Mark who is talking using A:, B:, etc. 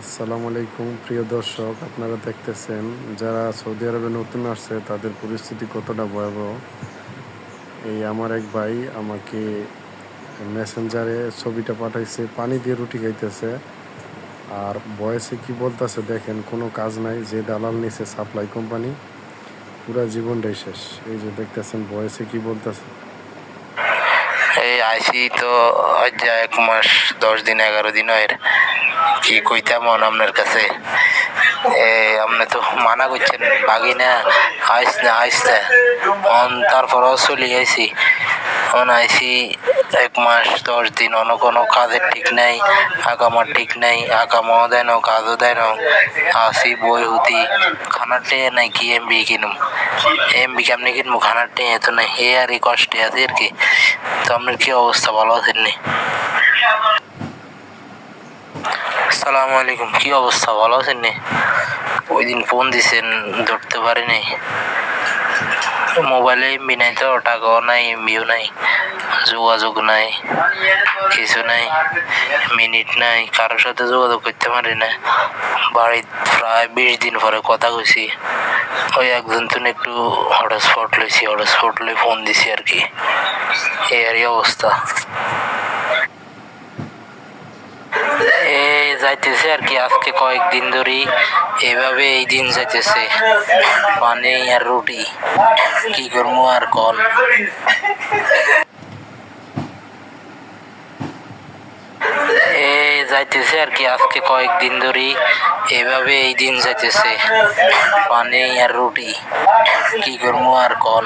A: আসসালামু আলাইকুম, প্রিয় দর্শক, আপনারা দেখতেছেন, যারা সৌদি আরবে নতুন আসছে, তাদের পরিস্থিতি কতটা ভয়াবহ। এই আমার এক ভাই আমাকে মেসেঞ্জারে ছবিটা পাঠাইছে, পানি দিয়ে রুটি খাইতেছে। আর বয়সে কি বলতেছে দেখেন, কোনো কাজ নাই, যে দালাল নিছে সাপ্লাই কোম্পানি পুরা জীবনটাই শেষ। এই যে দেখতেছেন, বয়সে কি বলতেছে?
B: এই আইসি তো যা এক মাস, দশ দিন, এগারো দিন হয় কি কইতাম আপনার কাছে? আপনি তো মানা করছেন বাগি না আইস না আইস না। তারপরও চলি আইসি। অন আইসি এক মাস, দশ দিন, অন্য কোনো কাজের ঠিক নাই আকামার ঠিক নাই আকামাও দেয় না, কাজও দেয় না। আসি বই, হুতি, খানার টেয়ে নাই, কি এমবি কিনুম? এমবি কেমনি কিনবো? খানার টেয়ে তো নাই, এ আর এই কষ্টে আছে আর কি। তো আপনার কি অবস্থা? ভালো আছেন নি? আসসালামু আলাইকুম, কি অবস্থা? ভালো আছেন নি? ওই দিন ফোন দিছেন, ধরতে পারিনি। মোবাইলে এমবি নাই তো টাকাও নাই এমবিও নাই, যোগাযোগ নাই, কিছু নাই, মিনিট নাই, কারোর সাথে যোগাযোগ করতে পারি না। বাড়ির প্রায় বিশ দিন পরে কথা কইছি, ওই একজন তো একটু হটস্পট লইছি হটস্পট লই ফোন দিছি আর কি। এই আর অবস্থা। যাইতেছে আর কি, আজকে কয়েকদিন ধরেই এভাবে এই দিন যাইতেছে। পানি আর রুটি, কি করব আর কল এ যাইতেছে আর কি, আজকে কয়েকদিন ধরেই এভাবে এই দিন যাইতেছে। পানি আর রুটি, কি করব আর কল